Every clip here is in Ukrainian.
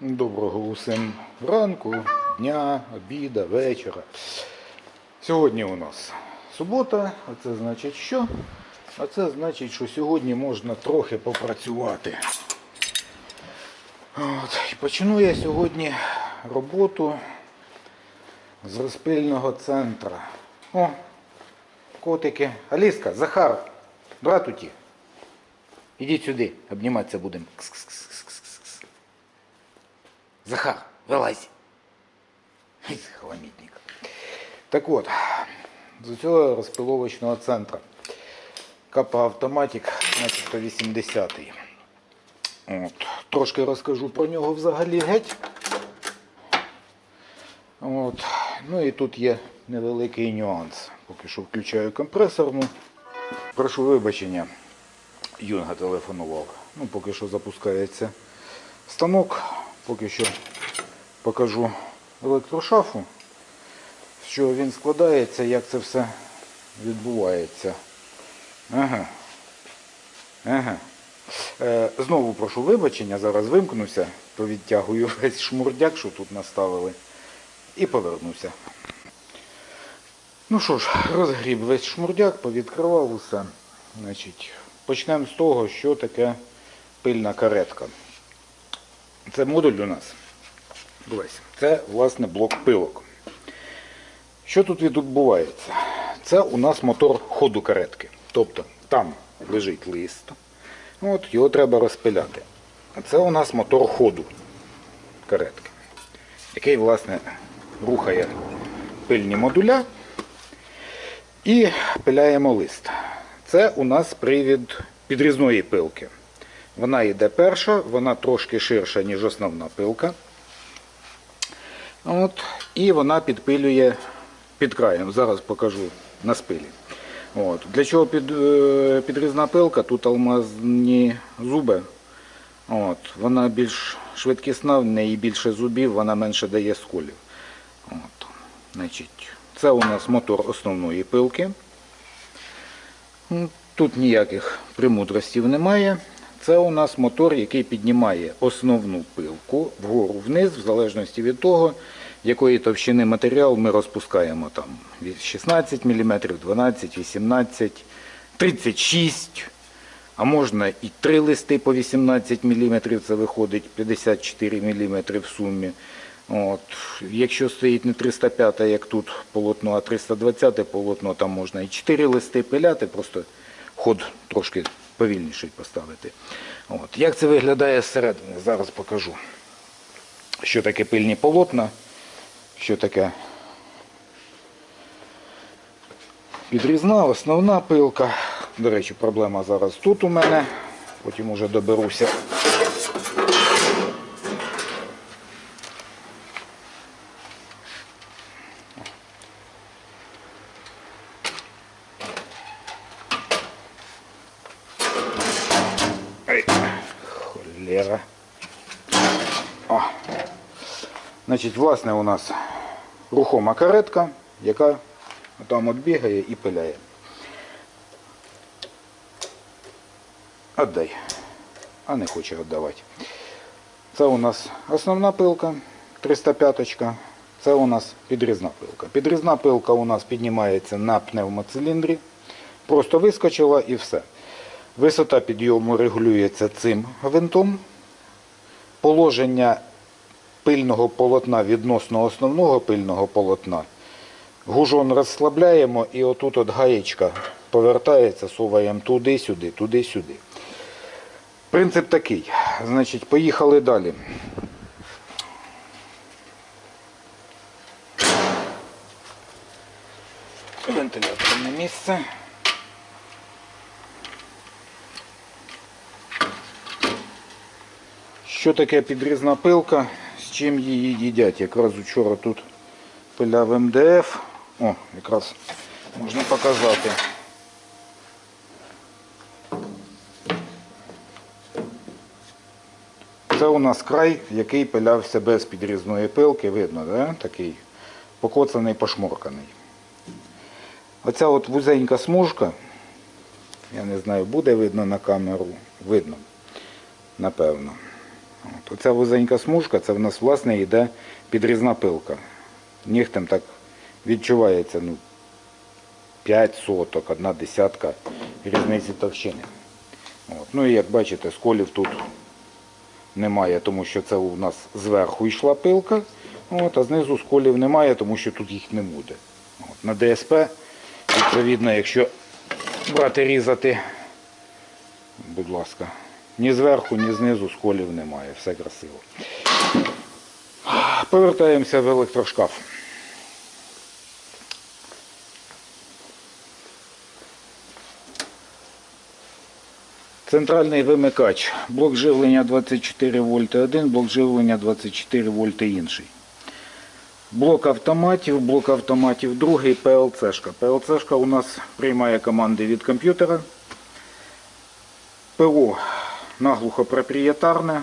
Доброго усім ранку, дня, обіда, вечора. Сьогодні у нас субота, а це значить що? А це значить, що сьогодні можна трохи попрацювати. От. І почну я сьогодні роботу з розпильного центру. О, котики. Аліска, Захар, братуті. Ідіть сюди, обніматися будемо. Кс-кс-кс-кс-кс. Захар, вилазь. Хламітник. Так от, з цього розпиловочного центру. Капа автоматик, начебто 80-й. От. Трошки розкажу про нього взагалі геть. От. Ну і тут є невеликий нюанс. Поки що включаю компресорну. Прошу вибачення. Юнга телефонував. Ну, поки що запускається станок. Поки що покажу електрошафу, з чого він складається, як це все відбувається. Ага. Ага. Е, знову прошу вибачення, зараз вимкнуся, повідтягую весь шмурдяк, що тут наставили, і повернуся. Ну що ж, розгріб весь шмурдяк, повідкривав усе. Значить, почнемо з того, що таке пильна каретка. Це модуль у нас. Це власне блок пилок. Що тут відбувається? Це у нас мотор ходу каретки. Тобто там лежить лист, от, його треба розпиляти. А це у нас мотор ходу каретки, який, власне, рухає пильні модуля і пиляємо лист. Це у нас привід підрізної пилки. Вона йде перша, вона трошки ширша, ніж основна пилка. От, і вона підпилює під краєм. Зараз покажу на спилі. От. Для чого під, е, підрізна пилка? Тут алмазні зуби. От. Вона більш швидкісна, в неї більше зубів, вона менше дає сколів. От. Значить, це у нас мотор основної пилки. Тут ніяких примудростів немає. Це у нас мотор, який піднімає основну пилку вгору вниз, в залежності від того, якої товщини матеріал ми розпускаємо там від 16 мм, 12, 18, 36, а можна і три листи по 18 мм, це виходить 54 мм в сумі. От. Якщо стоїть не 305, як тут полотно, а 320 полотно, там можна і 4 листи пиляти, просто ход трошки повільніший поставити. От. Як це виглядає зсередини? Зараз покажу. Що таке пильні полотна, що таке підрізна, основна пилка. До речі, проблема зараз тут у мене, потім уже доберуся. Значить, власне, у нас рухома каретка, яка там от бігає і пиляє. Отдай. А не хоче віддавати. Це у нас основна пилка 305. Це у нас підрізна пилка. Підрізна пилка у нас піднімається на пневмоциліндрі. Просто вискочила і все. Висота підйому регулюється цим гвинтом. Положення пильного полотна відносно основного пильного полотна. Гужон розслабляємо і отут от гаєчка повертається, соваємо туди-сюди, туди-сюди. Принцип такий. Значить, поїхали далі. Вентиляторне місце. Що таке підрізна пилка? Чим її їдять? Якраз вчора тут пиляв МДФ. О, якраз можна показати. Це у нас край, який пилявся без підрізної пилки, видно, да? такий покоцаний, пошморканий. Оця от вузенька смужка, я не знаю, буде видно на камеру, видно, напевно. От. Оця вузенька смужка, це в нас власне йде підрізна пилка. Нігтем так відчувається ну, 5 соток, одна десятка різниці товщини. От. Ну і як бачите, сколів тут немає, тому що це у нас зверху йшла пилка, от, а знизу сколів немає, тому що тут їх не буде. От. На ДСП, відповідно, якщо брати різати, будь ласка, ні зверху, ні знизу сколів немає, все красиво. Повертаємося в електрошкаф. Центральний вимикач. Блок живлення 24 вольти один, блок живлення 24 вольти інший. Блок автоматів, блок автоматів другий, ПЛЦшка. ПЛЦшка у нас приймає команди від комп'ютера. ПО наглухо проприєтарне.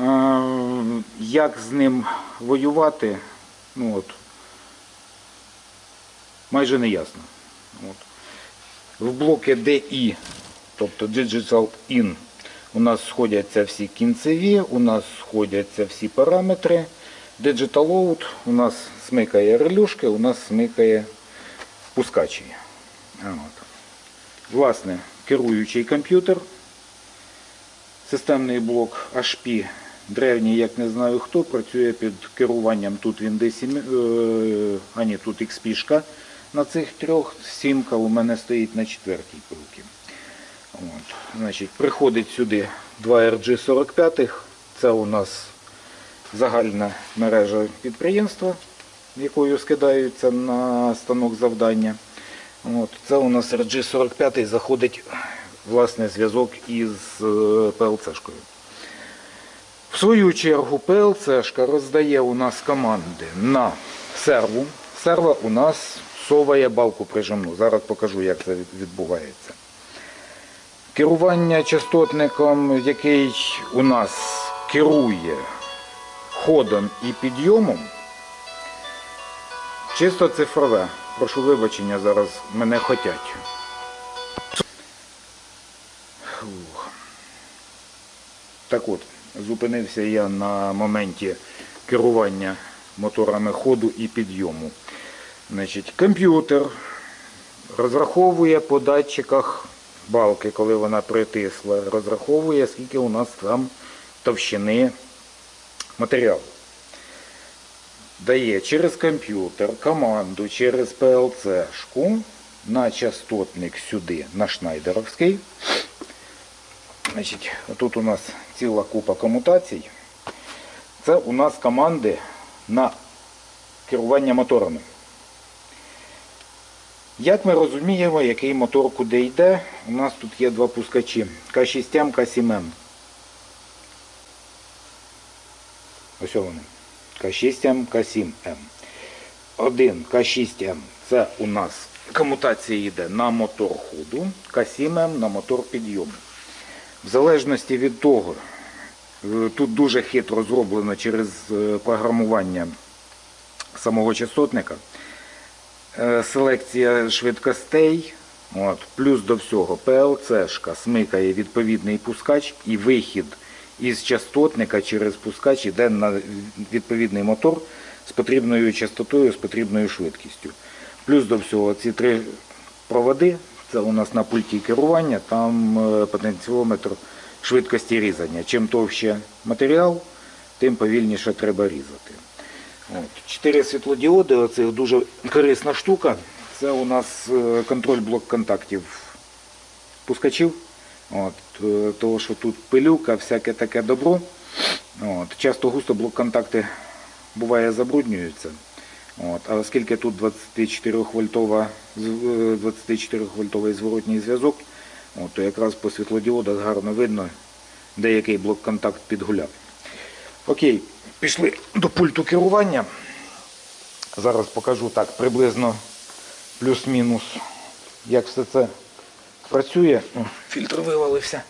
Е, Як з ним воювати, ну от, майже не ясно. От. В блокі DI, тобто Digital In, у нас сходяться всі кінцеві, у нас сходяться всі параметри. Digital Out у нас смикає релюшки, у нас смикає пускачі. От. Власне, керуючий комп'ютер. Системний блок HP, древній, як не знаю хто, працює під керуванням тут він десь, е, а ні, тут XP на цих трьох, сімка у мене стоїть на четвертій пилці. От. Значить, приходить сюди два RG45, це у нас загальна мережа підприємства, якою скидаються на станок завдання. От. Це у нас RG45 заходить власне зв'язок із е, PLC-шкою. В свою чергу PLC-шка роздає у нас команди на серву. Серва у нас соває балку прижимну. Зараз покажу, як це відбувається. Керування частотником, який у нас керує ходом і підйомом, чисто цифрове. Прошу вибачення, зараз мене хотять. Так от, зупинився я на моменті керування моторами ходу і підйому. Значить, комп'ютер розраховує по датчиках балки, коли вона притисла, розраховує, скільки у нас там товщини матеріалу. Дає через комп'ютер команду через PLC-шку на частотник сюди, на шнайдеровський. Значить, тут у нас ціла купа комутацій. Це у нас команди на керування моторами. Як ми розуміємо, який мотор куди йде, у нас тут є два пускачі К6М, К7М. Ось вони. К6М, К7М. Один К6М це у нас комутація йде на мотор ходу, К7М на мотор підйому. В залежності від того, е, тут дуже хитро зроблено через е, програмування самого частотника. Е, Селекція швидкостей, от, плюс до всього PLC-шка смикає відповідний пускач і вихід із частотника через пускач йде на відповідний мотор з потрібною частотою, з потрібною швидкістю. Плюс до всього ці три проводи, це у нас на пульті керування, там е, потенціометр швидкості різання. Чим товще матеріал, тим повільніше треба різати. От. Чотири світлодіоди, оце дуже корисна штука. Це у нас е, контроль блок контактів пускачів. От, е, того, що тут пилюка, всяке таке добро. От, часто густо блок контакти буває забруднюються. От, а оскільки тут 24 вольтова, 24 вольтовий зворотній зв'язок, то якраз по світлодіодах гарно видно, деякий блок контакт підгуляв. Окей, пішли до пульту керування. Зараз покажу так приблизно плюс-мінус, як все це працює. Фільтр вивалився.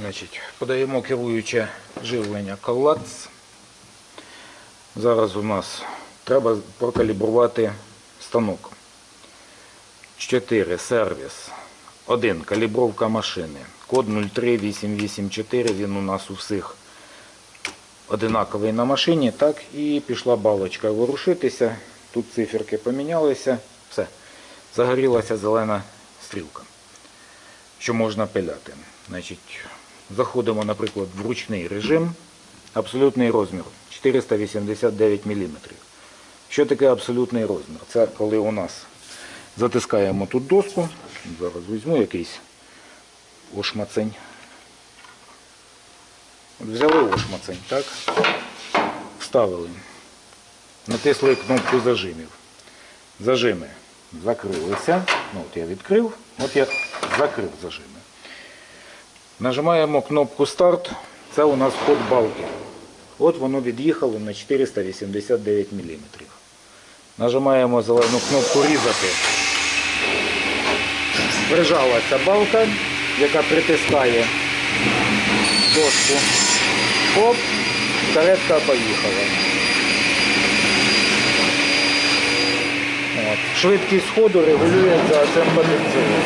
Значить, подаємо керуюче живлення коллац. Зараз у нас треба прокалібрувати станок. 4. Сервіс. 1. Калібровка машини. Код 03884, він у нас у всіх одинаковий на машині. Так, і пішла балочка ворушитися. Тут циферки помінялися. Все. Загорілася зелена стрілка. Що можна пиляти. Значить, заходимо, наприклад, в ручний режим. Абсолютний розмір 489 мм. Що таке абсолютний розмір? Це коли у нас затискаємо тут доску. Зараз візьму якийсь ошмацень. Взяли ошмацень, так? Вставили. Натисли кнопку зажимів. Зажими закрилися. Ну, от я відкрив, от я закрив зажими. Нажимаємо кнопку старт. Це у нас ход балки. От воно від'їхало на 489 мм. Нажимаємо зелену кнопку різати. Прижалася балка, яка притискає дошку. Хоп, каретка поїхала. От. Швидкість ходу регулюється цим потенціалом.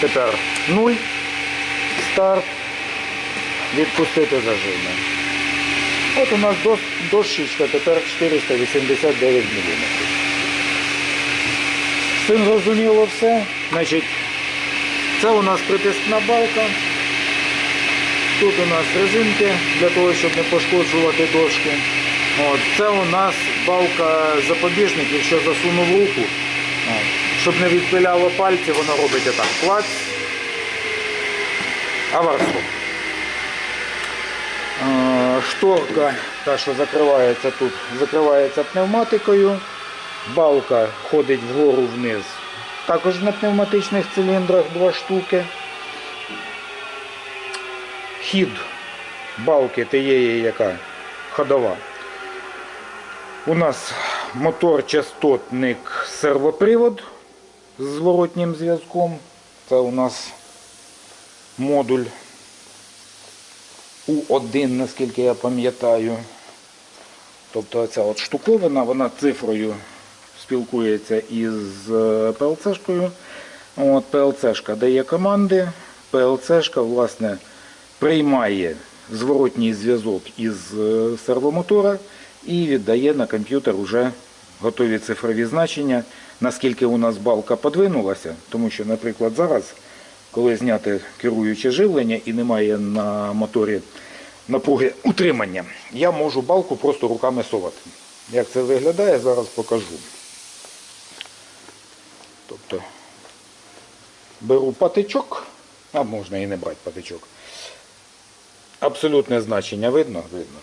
Тепер 0, старт, відпустити зажими. От у нас дощечка тепер 489 мм. З цим зрозуміло все. Значить, це у нас притискна балка. Тут у нас резинки для того, щоб не пошкоджувати дошки. От, це у нас балка запобіжник, якщо засунув руку, щоб не відпиляло пальці, воно робить отак. Клац. Аварстоп. Е, Шторка, та, що закривається тут, закривається пневматикою. Балка ходить вгору вниз. Також на пневматичних циліндрах два штуки. Хід балки тієї, яка ходова. У нас мотор частотник сервопривод з зворотнім зв'язком. Це у нас модуль У1, наскільки я пам'ятаю. Тобто ця от штуковина, вона цифрою спілкується із е, PLC-шкою. От PLC-шка дає команди, PLC-шка, власне, приймає зворотній зв'язок із е, сервомотора і віддає на комп'ютер уже готові цифрові значення, наскільки у нас балка подвинулася, тому що, наприклад, зараз, коли зняти керуюче живлення і немає на моторі напруги утримання, я можу балку просто руками совати. Як це виглядає, зараз покажу. Тобто беру патичок, а можна і не брати патичок. Абсолютне значення видно? Видно.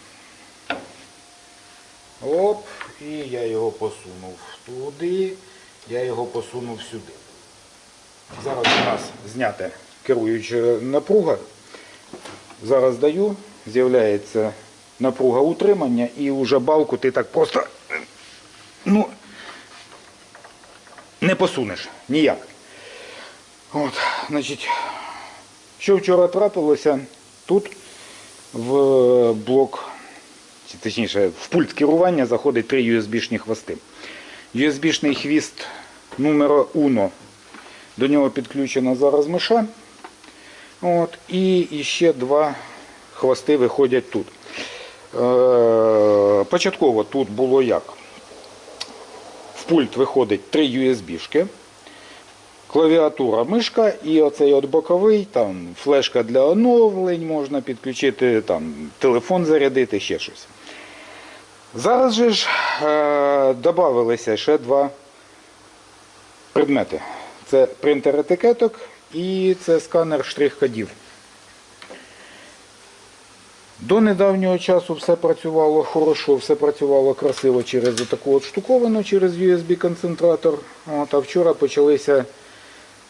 Оп, і я його посунув туди, я його посунув сюди. Зараз у нас знята керуюча напруга. Зараз даю, з'являється напруга утримання і вже балку ти так просто ну, не посунеш ніяк. От, значить, що вчора трапилося, тут в блок, точніше, в пульт керування заходить три USB-шні хвости. USB-шний хвіст номер UNO, до нього підключена зараз миша. От, і ще два хвости виходять тут. Е, початково тут було як? В пульт виходить три USB-шки, клавіатура, мишка і оцей от боковий, там флешка для оновлень, можна підключити, там, телефон зарядити, ще щось. Зараз же ж е, додавалися ще два предмети. Це принтер етикеток і це сканер штрих-кодів. До недавнього часу все працювало хорошо, все працювало красиво через таку от штуковину, через USB-концентратор. А вчора почалися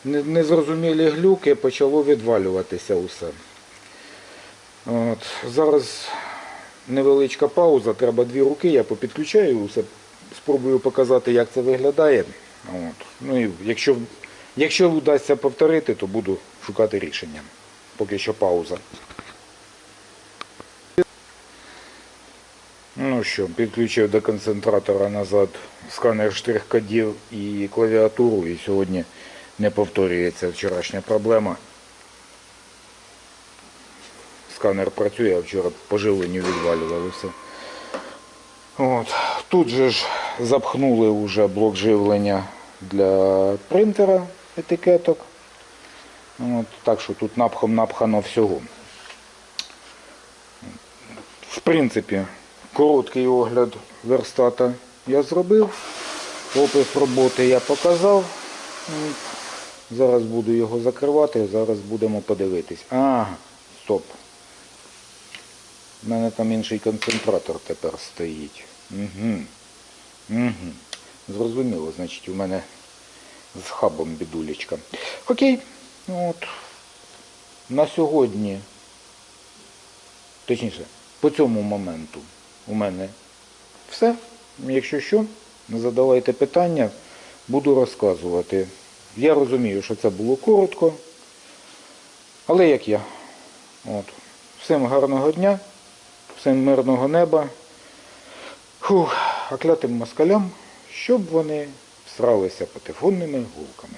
незрозумілі глюки, почало відвалюватися усе. От, зараз невеличка пауза, треба дві руки, я попідключаю усе, спробую показати, як це виглядає. От. Ну, і якщо, якщо вдасться повторити, то буду шукати рішення. Поки що пауза. Ну що, підключив до концентратора назад сканер штрих-кодів і клавіатуру. І сьогодні не повторюється вчорашня проблема. Сканер працює, а вчора по живленню відвалювали. От. Тут же ж запхнули вже блок живлення для принтера етикеток. От. Так що тут напхом напхано всього. В принципі, короткий огляд верстата я зробив. Опис роботи я показав. Зараз буду його закривати, зараз будемо подивитись. Ага, стоп. У мене там інший концентратор тепер стоїть. Угу. Угу. Зрозуміло, значить у мене з хабом бідулечка. Окей. От. На сьогодні, точніше, по цьому моменту у мене все. Якщо що, задавайте питання, буду розказувати. Я розумію, що це було коротко, але як я. От. Всім гарного дня, всім мирного неба. Фух, а москалям, щоб вони всралися патефонними гулками.